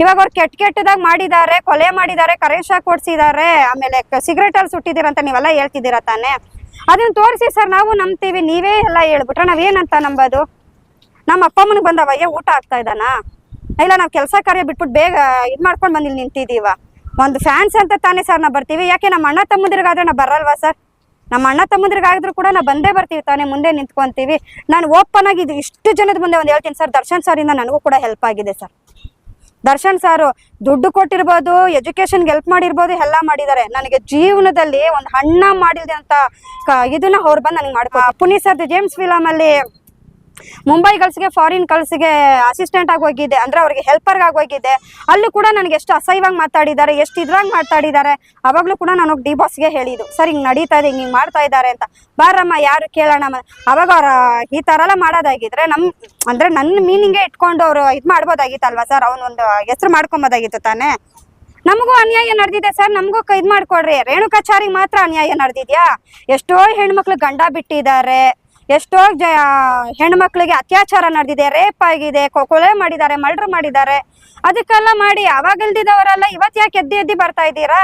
ಇವಾಗ ಅವ್ರು ಕೆಟ್ಟ ಕೆಟ್ಟದಾಗ ಮಾಡಿದ್ದಾರೆ, ಕೊಲೆ ಮಾಡಿದ್ದಾರೆ ಕರೆಂಟ್ ಶಾಕ್ ಕೊಡ್ಸಿದ್ದಾರೆ ಆಮೇಲೆ ಸಿಗರೇಟ್ ಅಲ್ಲಿ ಸುಟ್ಟಿದ್ದೀರ ಅಂತ ನೀವೆಲ್ಲ ಹೇಳ್ತಿದ್ದೀರ ತಾನೇ? ಅದನ್ನ ತೋರಿಸಿ ಸರ್, ನಾವು ನಂಬ್ತೀವಿ, ನೀವೇ ಎಲ್ಲ ಹೇಳ್ಬಿಟ್ರೆ ನಾವೇನಂತ ನಂಬೋದು? ನಮ್ಮ ಅಪ್ಪ ಅಮ್ಮನಿಗೆ ಬಂದವಯ್ಯ ಊಟ ಆಗ್ತಾ ಇದ್ದಾನಾ? ಇಲ್ಲ, ನಾವು ಕೆಲಸ ಕಾರ್ಯ ಬಿಟ್ಬಿಟ್ಟು ಬೇಗ ಇದು ಮಾಡ್ಕೊಂಡು ಬಂದು ಇಲ್ಲಿ ನಿಂತಿದ್ದೀವ ಒಂದು ಫ್ಯಾನ್ಸ್ ಅಂತ ತಾನೇ ಸರ್ ನಾವು ಬರ್ತೀವಿ. ಯಾಕೆ ನಮ್ಮ ಅಣ್ಣ ತಮ್ಮದ್ರಿಗಾದ್ರೆ ನಾವು ಬರಲ್ವಾ ಸರ್? ನಮ್ಮ ಅಣ್ಣ ತಮ್ಮದಿರಿಗಾದ್ರೂ ಕೂಡ ನಾವು ಬಂದೇ ಬರ್ತೀವಿ ತಾನೇ, ಮುಂದೆ ನಿಂತ್ಕೊಂತೀವಿ. ನಾನು ಓಪನ್ ಆಗಿ ಇಷ್ಟು ಜನದ ಮುಂದೆ ಒಂದು ಹೇಳ್ತೀನಿ ಸರ್, ದರ್ಶನ್ ಸರಿಂದ ನನಗೂ ಕೂಡ ಹೆಲ್ಪ್ ಆಗಿದೆ ಸರ್. ದರ್ಶನ್ ಸಾರು, ದುಡ್ಡು ಕೊಟ್ಟಿರ್ಬೋದು ಎಜುಕೇಶನ್ಗೆ ಹೆಲ್ಪ್ ಮಾಡಿರ್ಬೋದು, ಎಲ್ಲ ಮಾಡಿದ್ದಾರೆ. ನನಗೆ ಜೀವನದಲ್ಲಿ ಒಂದು ಹಣ್ಣ ಮಾಡಿದೆ ಅಂತ ಇದನ್ನ ಅವ್ರು ಬಂದು ನನಗೆ ಮಾಡ್ಕೊ ಪುನೀತ್ ಸರ್ದು ಜೇಮ್ಸ್ ಫಿಲಮ್ ಅಲ್ಲಿ ಮುಂಬೈ ಗರ್ಲ್ಸ್ಗೆ ಫಾರಿನ್ ಗರ್ಲ್ಸ್ಗೆ ಅಸಿಸ್ಟೆಂಟ್ ಆಗಿ ಹೋಗಿದ್ದೆ ಅಂದ್ರೆ ಅವ್ರಿಗೆ ಹೆಲ್ಪರ್ ಆಗಿ ಹೋಗಿದ್ದೆ ಅಲ್ಲೂ ಕೂಡ ನನಗೆ ಎಷ್ಟು ಅಸಹ್ಯವಾಗಿ ಮಾತಾಡಿದ್ದಾರೆ, ಎಷ್ಟು ಇದ್ರಾಗ ಮಾತಾಡಿದ್ದಾರೆ, ಅವಾಗಲೂ ಕೂಡ ನಾನು ಡಿ ಬಾಸ್ಗೆ ಹೇಳಿದ್ದು. ಸರ್, ಹಿಂಗೆ ನಡೀತಾ ಇದೆ, ಹಿಂಗೆ ಮಾಡ್ತಾ ಇದ್ದಾರೆ ಅಂತ. ಬಾರಮ್ಮ, ಯಾರು ಕೇಳೋಣ ಅವಾಗ ಅವ್ರ ಈ ಥರ ಎಲ್ಲ ಮಾಡೋದಾಗಿದ್ರೆ ನಮ್, ಅಂದ್ರೆ ನನ್ನ ಮೀನಿಂಗೇ ಇಟ್ಕೊಂಡು ಅವರು ಇದು ಮಾಡ್ಬೋದಾಗಿತ್ತಲ್ವಾ ಸರ್? ಅವನೊಂದು ಹೆಸರು ಮಾಡ್ಕೊಬೋದಾಗಿತ್ತು ತಾನೇ? ನಮಗೂ ಅನ್ಯಾಯ ನಡೆದಿದೆ ಸರ್. ನಮಗೂ ಇದು ಮಾಡ್ಕೊಡ್ರಿ. ರೇಣುಕಾಚಾರಿಗೆ ಮಾತ್ರ ಅನ್ಯಾಯ ನಡೆದಿದ್ಯಾ? ಎಷ್ಟೋ ಹೆಣ್ಮಕ್ಳು ಗಂಡ ಬಿಟ್ಟಿದ್ದಾರೆ. ಎಷ್ಟೋ ಜ ಹೆಣ್ಮಕ್ಳಿಗೆ ಅತ್ಯಾಚಾರ ನಡೆದಿದೆ, ರೇಪ್ ಆಗಿದೆ ಕೊಲೆ ಮಾಡಿದ್ದಾರೆ, ಮರ್ಡರ್ ಮಾಡಿದ್ದಾರೆ. ಅದಕ್ಕೆಲ್ಲ ಮಾಡಿ, ಅವಾಗ ಇಲ್ದಿದ್ದವರೆಲ್ಲ ಇವತ್ತು ಯಾಕೆ ಎದ್ದಿ ಎದ್ದಿ ಬರ್ತಾ ಇದ್ದೀರಾ?